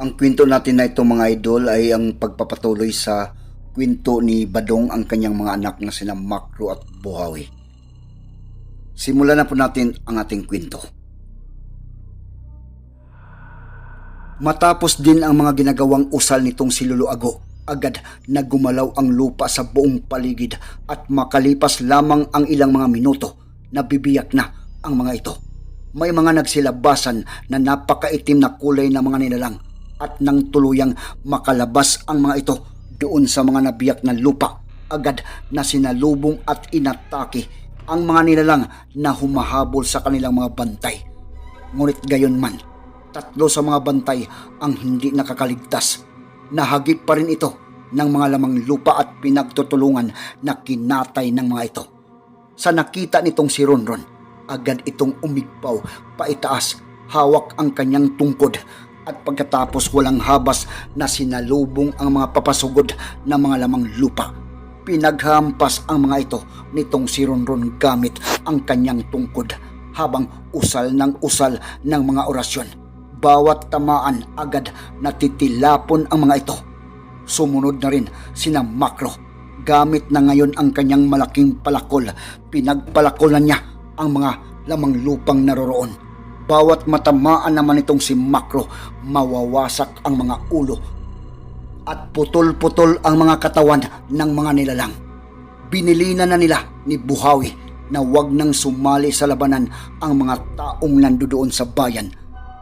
Ang kwento natin na ito mga idol ay ang pagpapatuloy sa kwento ni Badong ang kanyang mga anak na sina Makro at Buhawi. Simulan na po natin ang ating kwento. Matapos din ang mga ginagawang usal nitong si Lolo agad na gumalaw ang lupa sa buong paligid at makalipas lamang ang ilang mga minuto, nabibiyak na ang mga ito. May mga nagsilabasan na napakaitim na kulay na mga nilalang at nang tuluyang makalabas ang mga ito doon sa mga nabiyak na lupa, agad na sinalubong at inatake ang mga nilalang na humahabol sa kanilang mga bantay. Ngunit gayon man, tatlo sa mga bantay ang hindi nakakaligtas. Nahagip pa rin ito ng mga lamang lupa at pinagtutulungan na kinatay ng mga ito. Sa nakita nitong si Ronron, agad itong umigpaw paitaas, hawak ang kanyang tungkod at pagkatapos walang habas na sinalubong ang mga papasugod na mga lamang lupa. Pinaghampas ang mga ito nitong si Ronron gamit ang kanyang tungkod habang usal ng usal ng mga orasyon. Bawat tamaan agad natitilapon ang mga ito. Sumunod na rin sina Makro. Gamit na ngayon ang kanyang malaking palakol, pinagpalakolan niya ang mga lamang lupang naroroon. Bawat matamaan naman itong si Makro, mawawasak ang mga ulo at putol-putol ang mga katawan ng mga nilalang. Binilina na nila ni Buhawi na wag nang sumali sa labanan ang mga taong nandoon sa bayan.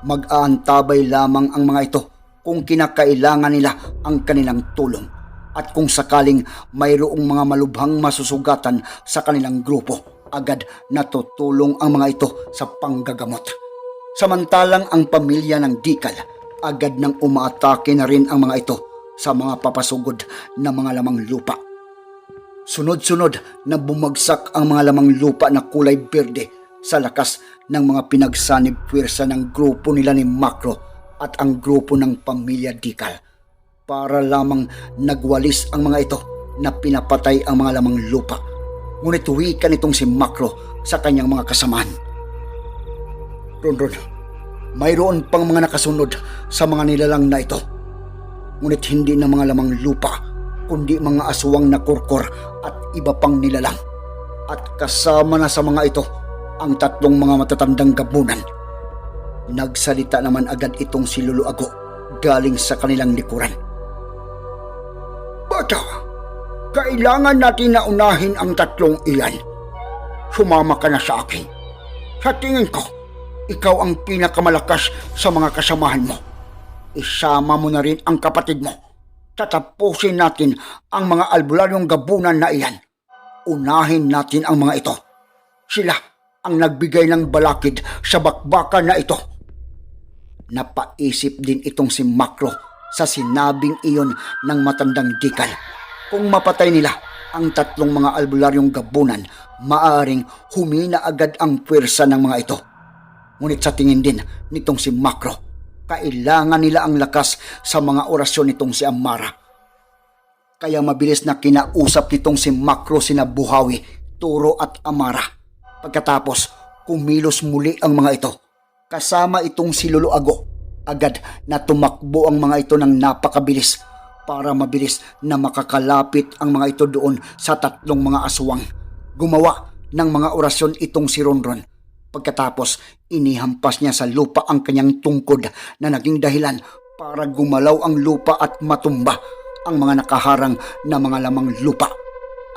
Mag-aantabay lamang ang mga ito kung kinakailangan nila ang kanilang tulong at kung sakaling mayroong mga malubhang masusugatan sa kanilang grupo, agad natutulong ang mga ito sa panggagamot. Samantalang ang pamilya ng Dikal, agad nang umaatake na rin ang mga ito sa mga papasugod na mga lamang lupa. Sunod-sunod na bumagsak ang mga lamang lupa na kulay berde sa lakas ng mga pinagsanib pwersa ng grupo nila ni Makro at ang grupo ng pamilya Dikal. Para lamang nagwalis ang mga ito na pinapatay ang mga lamang lupa. Ngunit wika nitong si Makro sa kanyang mga kasamahan. Ronron, mayroon pang mga nakasunod sa mga nilalang na ito. Ngunit hindi na mga lamang lupa, kundi mga aswang na kurkor at iba pang nilalang. At kasama na sa mga ito ang tatlong mga matatandang gabunan. Nagsalita naman agad itong si Lulu Ago galing sa kanilang likuran. Bata, kailangan natin na unahin ang tatlong iyan. Sumama ka na sa akin. Sa tingin ko, ikaw ang pinakamalakas sa mga kasamahan mo. Isama mo na rin ang kapatid mo. Tatapusin natin ang mga albularyong gabunan na iyan. Unahin natin ang mga ito. Sila ang nagbigay ng balakid sa bakbakan na ito. Napaisip din itong si Makro sa sinabing iyon ng matandang dikal. Kung mapatay nila ang tatlong mga albularyong gabunan, maaring humina agad ang puwersa ng mga ito. Ngunit sa tingin din nitong si Makro, kailangan nila ang lakas sa mga orasyon nitong si Amara. Kaya mabilis na kinausap nitong si Makro sina Buhawi, Turo at Amara. Pagkatapos, kumilos muli ang mga ito. Kasama itong si Lolo Ago. Agad na tumakbo ang mga ito ng napakabilis para mabilis na makakalapit ang mga ito doon sa tatlong mga aswang. Gumawa ng mga orasyon itong si Ronron. Pagkatapos, inihampas niya sa lupa ang kanyang tungkod na naging dahilan para gumalaw ang lupa at matumba ang mga nakaharang na mga lamang lupa.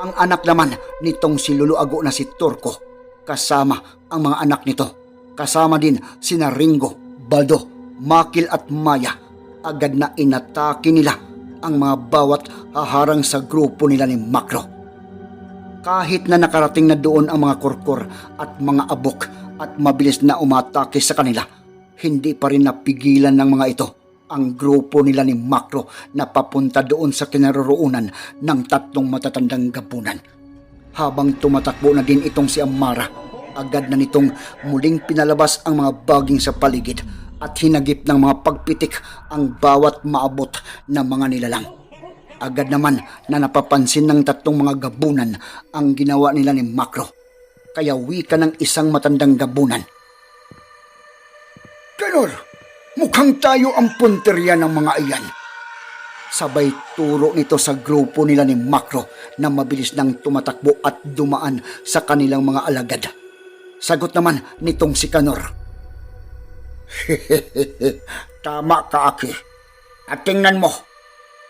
Ang anak naman nitong si Luluago na si Turko, kasama ang mga anak nito. Kasama din sina Ringo, Baldo, Makil at Maya. Agad na inatake nila ang mga bawat haharang sa grupo nila ni Makro. Kahit na nakarating na doon ang mga kurkur at mga abok at mabilis na umatake sa kanila, hindi pa rin napigilan ng mga ito ang grupo nila ni Makro na papunta doon sa kinaroroonan ng tatlong matatandang gabunan. Habang tumatakbo na din itong si Amara, agad na nitong muling pinalabas ang mga baging sa paligid at hinagip ng mga pagpitik ang bawat maabot na mga nilalang. Agad naman na napapansin ng tatlong mga gabunan ang ginawa nila ni Makro. Kaya wika ng isang matandang gabunan. Ganor, mukhang tayo ang punteriya ng mga iyan. Sabay turo nito sa grupo nila ni Makro na mabilis nang tumatakbo at dumaan sa kanilang mga alagad. Sagot naman nitong si Kanor. Tama ka, Aki. At tingnan mo,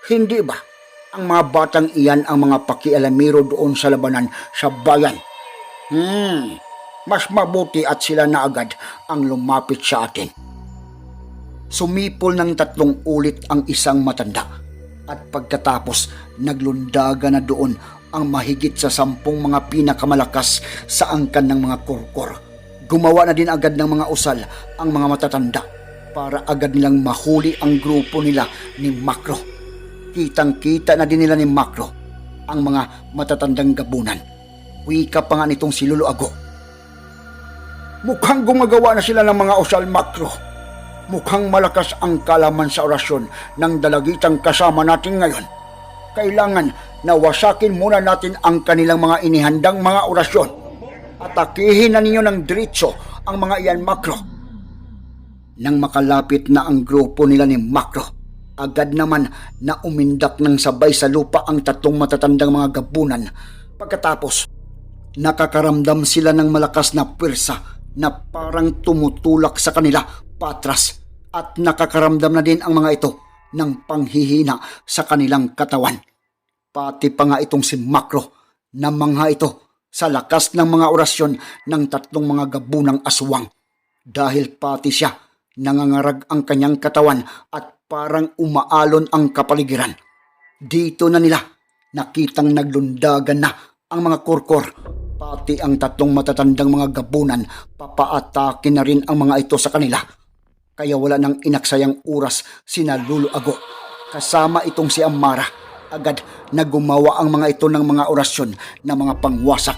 hindi ba ang mga batang iyan ang mga pakialamiro doon sa labanan sa bayan? Hmm, mas mabuti at sila na agad ang lumapit sa atin. Sumipol ng tatlong ulit ang isang matanda at pagkatapos naglundaga na doon ang mahigit sa sampung mga pinakamalakas sa angkan ng mga kurkur. Gumawa na din agad ng mga usal ang mga matatanda para agad nilang mahuli ang grupo nila ni Makro. Kitang-kita na din nila ni Makro ang mga matatandang gabunan. Wika pa nga nitong si Lolo Ago. Mukhang gumagawa na sila ng mga usal Makro. Mukhang malakas ang kalaman sa orasyon ng dalagitang kasama natin ngayon. Kailangan na wasakin muna natin ang kanilang mga inihandang mga orasyon. Atakihin na ninyo ng diretso ang mga iyan makro. Nang makalapit na ang grupo nila ni Makro, agad naman na umindak ng sabay sa lupa ang tatlong matatandang mga gabunan. Pagkatapos, nakakaramdam sila ng malakas na pwersa na parang tumutulak sa kanila patras at nakakaramdam na din ang mga ito ng panghihina sa kanilang katawan. Pati pa nga itong si Makro na mangha ito sa lakas ng mga orasyon ng tatlong mga gabunang aswang. Dahil pati siya nangangarag ang kanyang katawan at parang umaalon ang kapaligiran. Dito na nila nakitang naglundagan na ang mga kurkor. Pati ang tatlong matatandang mga gabunan, papaatake na rin ang mga ito sa kanila. Kaya wala nang inaksayang oras sina Lulu Ago. Kasama itong si Amara. Agad na gumawa ang mga ito ng mga orasyon na mga pangwasak.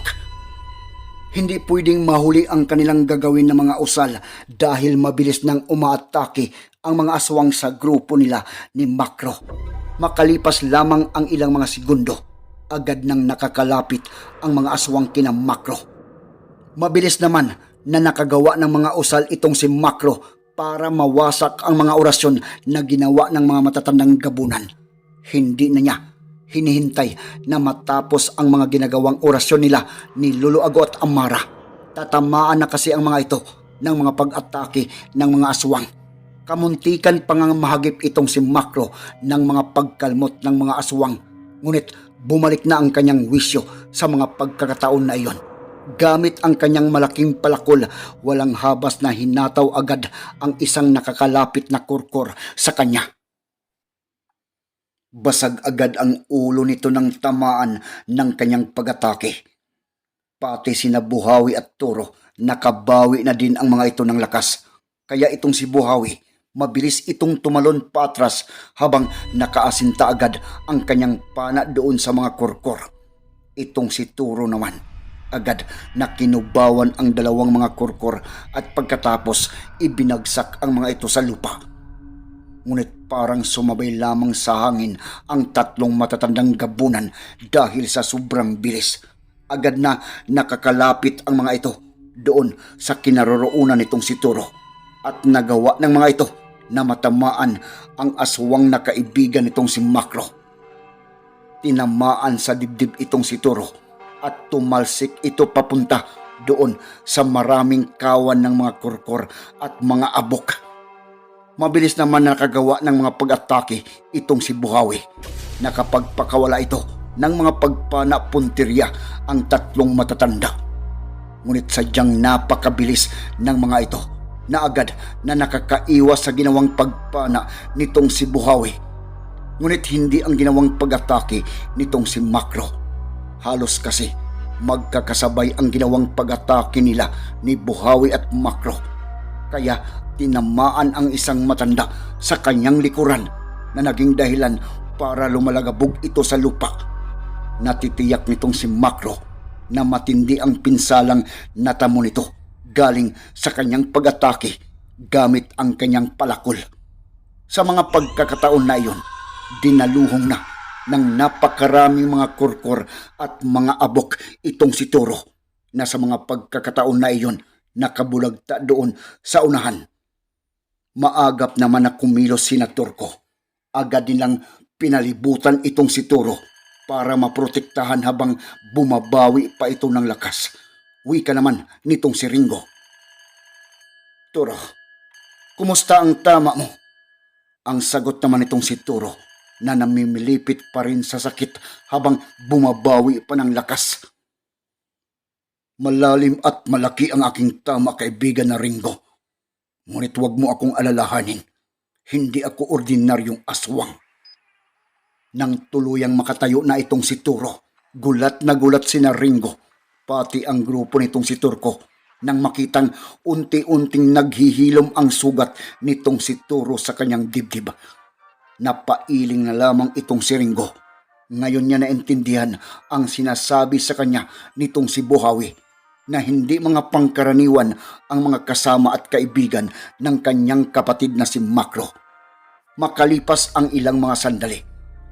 Hindi pwedeng mahuli ang kanilang gagawin ng mga usal dahil mabilis nang umaatake ang mga aswang sa grupo nila ni Makro. Makalipas lamang ang ilang mga segundo, agad nang nakakalapit ang mga aswang kina Makro. Mabilis naman na nakagawa ng mga usal itong si Makro para mawasak ang mga orasyon na ginawa ng mga matatandang gabunan. Hindi na niya hinihintay na matapos ang mga ginagawang orasyon nila ni Luluago at Amara. Tatamaan na kasi ang mga ito ng mga pag-atake ng mga aswang. Kamuntikan pang ang mahagip itong si Makro ng mga pagkalmot ng mga aswang. Ngunit bumalik na ang kanyang wisyo sa mga pagkakataon na iyon. Gamit ang kanyang malaking palakol, walang habas na hinataw agad ang isang nakakalapit na kurkor sa kanya. Basag agad ang ulo nito ng tamaan ng kanyang pag-atake. Pati sina Buhawi at Toro, nakabawi na din ang mga ito ng lakas. Kaya itong si Buhawi, mabilis itong tumalon patras habang nakaasinta agad ang kanyang pana doon sa mga kurkor. Itong si Turo naman, agad na kinubawan ang dalawang mga kurkor at pagkatapos ibinagsak ang mga ito sa lupa. Ngunit parang sumabay lamang sa hangin ang tatlong matatandang gabunan dahil sa sobrang bilis. Agad na nakakalapit ang mga ito doon sa kinaroroonan nitong si Turo at nagawa ng mga ito na matamaan ang aswang na kaibigan nitong si Makro. Tinamaan sa dibdib itong si Turo at tumalsik ito papunta doon sa maraming kawan ng mga kurkor at mga abok. Mabilis naman nakagawa ng mga pag-atake itong si Buhawi. Nakapagpakawala ito ng mga pagpana puntirya ang tatlong matatanda. Ngunit sadyang napakabilis ng mga ito na agad na nakakaiwas sa ginawang pagpana nitong si Buhawi. Ngunit hindi ang ginawang pag-atake nitong si Makro. Halos kasi magkakasabay ang ginawang pag-atake nila ni Buhawi at Makro Kaya tinamaan ang isang matanda sa kanyang likuran na naging dahilan para lumalagabog ito sa lupa. Natitiyak nitong si Makro na matindi ang pinsalang natamo nito galing sa kanyang pag-atake gamit ang kanyang palakol. Sa mga pagkakataon na iyon, dinaluhong na ng napakaraming mga kurkur at mga abok itong si Toro na sa mga pagkakataon na iyon nakabulagta doon sa unahan. Maagap naman na kumilos si na Turko. Agad nilang pinalibutan itong si Toro para maprotektahan habang bumabawi pa ito ng lakas. Wika naman nitong si Ringo. Toro, kumusta ang tama mo? Ang sagot naman nitong si Turo na namimilipit pa rin sa sakit habang bumabawi pa ng lakas. Malalim at malaki ang aking tama kaibigan na Ringo. Ngunit huwag mo akong alalahanin. Hindi ako ordinaryong aswang. Nang tuluyang makatayo na itong si Turo, gulat na gulat si na Ringo, pati ang grupo nitong si Turko, nang makitang unti-unting naghihilom ang sugat nitong si Turo sa kanyang dibdib. Napailing na lamang itong si Ringo. Ngayon niya naintindihan ang sinasabi sa kanya nitong si Buhawi na hindi mga pangkaraniwan ang mga kasama at kaibigan ng kanyang kapatid na si Makro. Makalipas ang ilang mga sandali,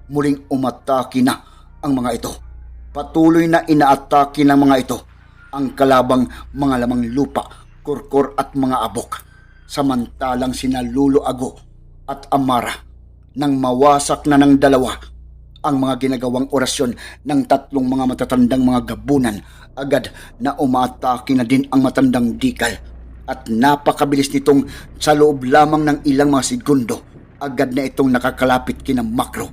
muling umatake na ang mga ito. Patuloy na inaatake ng mga ito ang kalabang mga lamang lupa, kurkur at mga abok. Samantalang sina Lulo Ago at Amara nang mawasak na ng dalawa ang mga ginagawang orasyon ng tatlong mga matatandang mga gabunan agad na umatake na din ang matandang dikal at napakabilis nitong sa loob lamang ng ilang mga segundo agad na itong nakakalapit kina Makro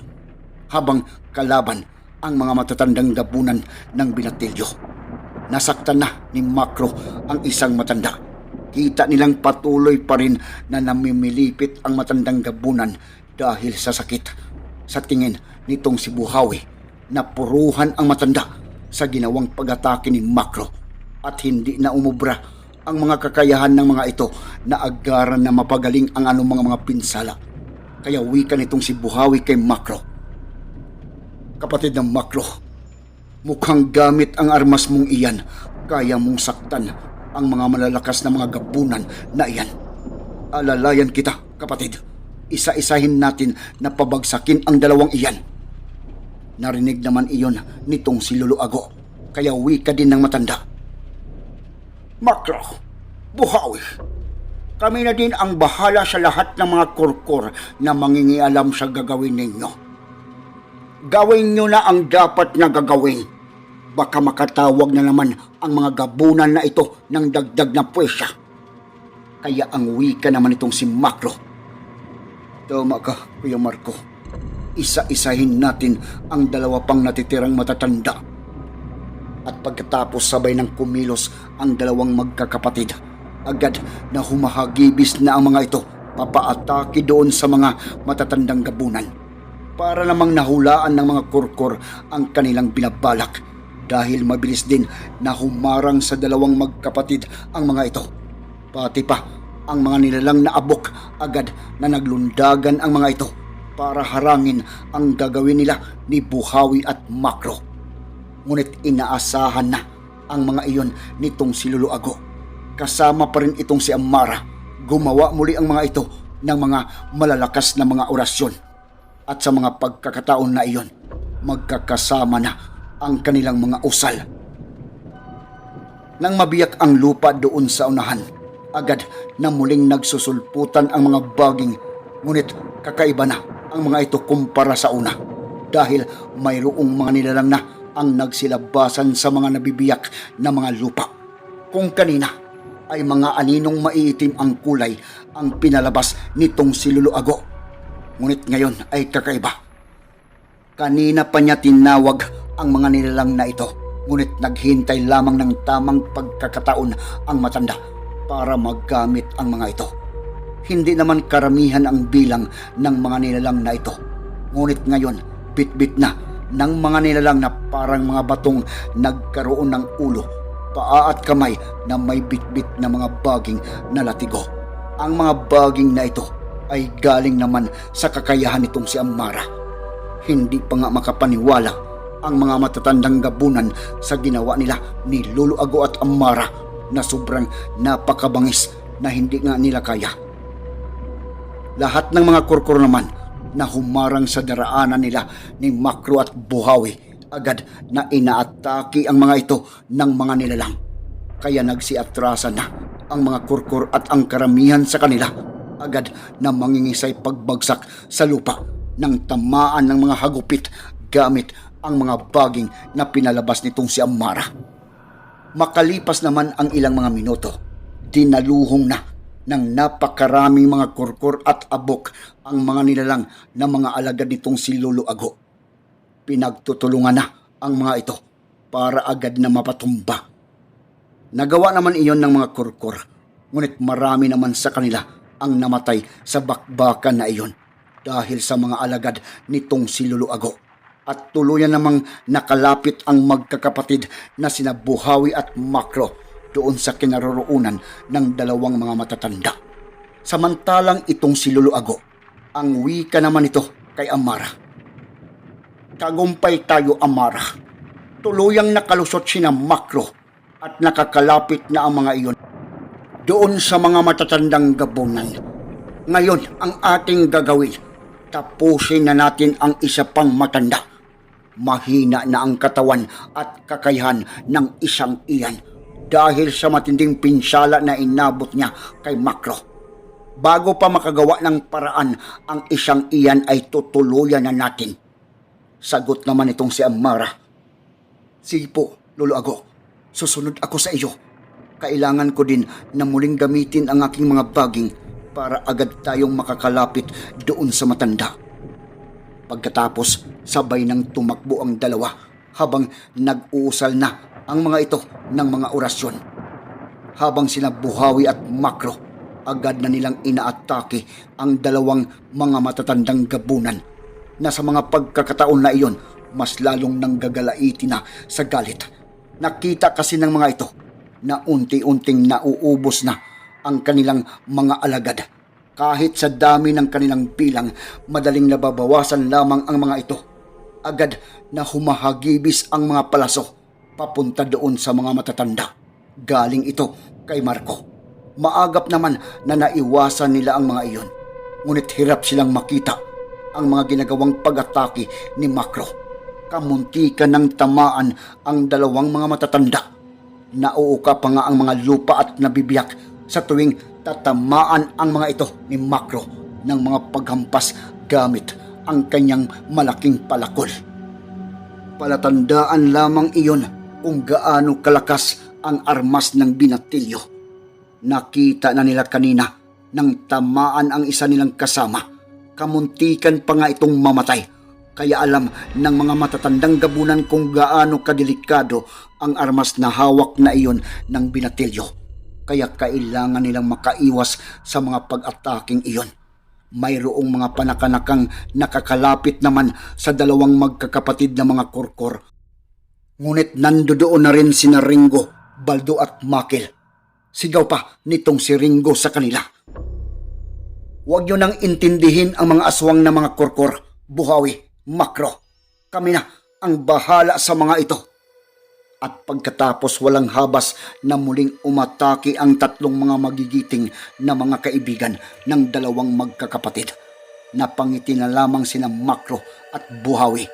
habang kalaban ang mga matatandang gabunan ng binatilyo. Nasaktan na ni Makro ang isang matanda. Kita nilang patuloy pa rin na namimilipit ang matandang gabunan dahil sa sakit. Sa tingin nitong si Buhawi, napuruhan ang matanda sa ginawang pag-atake ni Makro at hindi na umubra ang mga kakayahan ng mga ito na agaran na mapagaling ang anumang mga pinsala. Kaya wika nitong si Buhawi kay Makro. Kapatid ng Makro, mukhang gamit ang armas mong iyan, kaya mong saktan ang mga malalakas na mga gabunan na iyan. Alalayan kita, kapatid. Isa-isahin natin na pabagsakin ang dalawang iyan. Narinig naman iyon nitong si Luluago, kaya wika din ng matanda. Makro, buhawi. Kami na din ang bahala sa lahat ng mga kurkur na mangingialam sa gagawin ninyo. Gawin nyo na ang dapat na gagawin. Baka makatawag na naman ang mga gabunan na ito ng dagdag na puwesya. Kaya ang wika naman itong si Makro. Tama ka, Kuya Marco. Isa-isahin natin ang dalawa pang natitirang matatanda. At pagkatapos sabay ng kumilos ang dalawang magkakapatid, agad na humahagibis na ang mga ito papaatake doon sa mga matatandang gabunan para namang nahulaan ng mga kurkur ang kanilang binabalak dahil mabilis din na humarang sa dalawang magkapatid ang mga ito. Pati pa ang mga nilalang na abok agad na naglundagan ang mga ito para harangin ang gagawin nila ni Buhawi at Makro. Ngunit inaasahan na ang mga iyon nitong si Luluago. Kasama pa rin itong si Amara. Gumawa muli ang mga ito ng mga malalakas na mga orasyon at sa mga pagkakataon na iyon, magkakasama na ang kanilang mga usal. Nang mabiyak ang lupa doon sa unahan, agad na muling nagsusulputan ang mga baging, ngunit kakaiba na ang mga ito kumpara sa una dahil mayroong mga nilalang na ang nagsilabasan sa mga nabibiyak na mga lupa. Kung kanina ay mga aninong maiitim ang kulay ang pinalabas nitong si Luluago ngunit ngayon ay kakaiba. Kanina pa niya tinawag ang mga nilalang na ito, ngunit naghintay lamang ng tamang pagkakataon ang matanda para maggamit ang mga ito. Hindi naman karamihan ang bilang ng mga nilalang na ito, ngunit ngayon bitbit na ng mga nilalang na parang mga batong nagkaroon ng ulo, paa at kamay na may bitbit na mga baging na latigo. Ang mga baging na ito ay galing naman sa kakayahan nitong si Amara. Hindi pa nga makapaniwala ang mga matatandang gabunan sa ginawa nila ni Lolo Ago at Amara na sobrang napakabangis na hindi nga nila kaya. Lahat ng mga kurkur naman na humarang sa daraanan nila ni Makro at Buhawi agad na inaatake ang mga ito ng mga nilalang. Kaya nagsiatrasan na ang mga kurkur at ang karamihan sa kanila agad na mangingisay pagbagsak sa lupa ng tamaan ng mga hagupit gamit ang mga baging na pinalabas nitong si Amara. Makalipas naman ang ilang mga minuto, dinaluhong na ng napakaraming mga kurkur at abok ang mga nilalang na mga alagad nitong si Lolo Ago. Pinagtutulungan na ang mga ito para agad na mapatumba. Nagawa naman iyon ng mga kurkur, ngunit marami naman sa kanila ang namatay sa bakbakan na iyon dahil sa mga alagad nitong si Lolo Ago at tuluyan namang nakalapit ang magkakapatid na sina Buhawi at Makro doon sa kinaroroonan ng dalawang mga matatanda. Samantalang itong si Lolo Ago, ang wika naman ito kay Amara. Tagumpay tayo Amara. Tuluyang nakalusot sina Makro at nakakalapit na ang mga iyon doon sa mga matatandang gabunan. Ngayon, ang ating gagawin, tapusin na natin ang isa pang matanda. Mahina na ang katawan at kakayahan ng isang iyan dahil sa matinding pinsala na inabot niya kay Makro. Bago pa makagawa ng paraan, ang isang iyan ay tutuluyan na natin. Sagot naman itong si Amara. Sige po, Lolo Ago. Susunod ako sa iyo. Kailangan ko din na muling gamitin ang aking mga baging para agad tayong makakalapit doon sa matanda. Pagkatapos, sabay nang tumakbo ang dalawa habang nag-uusal na ang mga ito ng mga orasyon. Habang sina Buhawi at Makro, agad na nilang inaatake ang dalawang mga matatandang gabunan na sa mga pagkakataon na iyon, mas lalong nanggagalaiti na sa galit. Nakita kasi ng mga ito na unti-unting nauubos na ang kanilang mga alagad. Kahit sa dami ng kanilang bilang, madaling nababawasan lamang ang mga ito. Agad na humahagibis ang mga palaso papunta doon sa mga matatanda. Galing ito kay Marco. Maagap naman na naiwasan nila ang mga iyon. Ngunit hirap silang makita ang mga ginagawang pag-atake ni Makro. Kamuntikan ng tamaan ang dalawang mga matatanda. Nauuka pa nga ang mga lupa at nabibiyak sa tuwing tatamaan ang mga ito ni Makro ng mga paghampas gamit ang kanyang malaking palakol. Palatandaan lamang iyon kung gaano kalakas ang armas ng binatilyo. Nakita na nila kanina nang tamaan ang isa nilang kasama. Kamuntikan pa nga itong mamatay. Kaya alam ng mga matatandang gabunan kung gaano kadelikado ang armas na hawak na iyon ng binatilyo. Kaya kailangan nilang makaiwas sa mga pag-ataking iyon. Mayroong mga panakanakang nakakalapit naman sa dalawang magkakapatid na mga korkor. Ngunit nandoon na rin sina Ringo, Baldo at Makil. Sigaw pa nitong si Ringo sa kanila. Huwag nyo nang intindihin ang mga aswang na mga korkor, buhawi, makro. Kami na ang bahala sa mga ito. At pagkatapos walang habas na muling umatake ang tatlong mga magigiting na mga kaibigan ng dalawang magkakapatid. Napangiti na lamang sina Makro at Buhawi.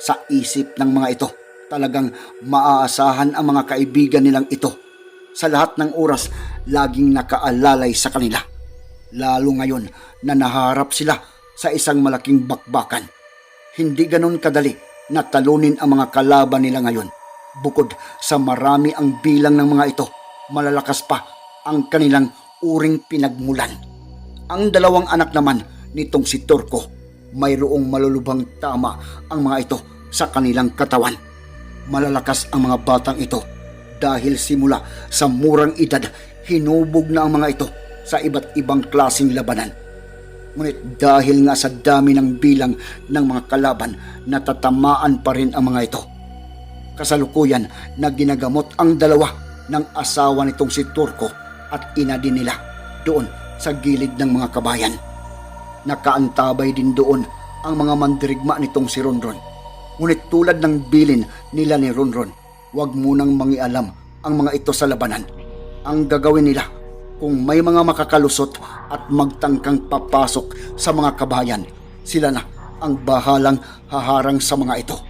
Sa isip ng mga ito, talagang maaasahan ang mga kaibigan nilang ito. Sa lahat ng oras, laging nakaalalay sa kanila. Lalo ngayon na naharap sila sa isang malaking bakbakan. Hindi ganon kadali na talunin ang mga kalaban nila ngayon. Bukod sa marami ang bilang ng mga ito, malalakas pa ang kanilang uring pinagmulan. Ang dalawang anak naman nitong si Turko, mayroong malulubang tama ang mga ito sa kanilang katawan. Malalakas ang mga batang ito dahil simula sa murang edad, hinubog na ang mga ito sa iba't ibang klasing labanan. Ngunit dahil nga sa dami ng bilang ng mga kalaban, natatamaan pa rin ang mga ito. Kasalukuyan na ginagamot ang dalawa ng asawa nitong si Turko at ina din nila doon sa gilid ng mga kabayan. Nakaantabay din doon ang mga mandirigma nitong si Ronron. Ngunit tulad ng bilin nila ni Ronron, huwag munang mangialam ang mga ito sa labanan. Ang gagawin nila kung may mga makakalusot at magtangkang papasok sa mga kabayan, sila na ang bahalang haharang sa mga ito.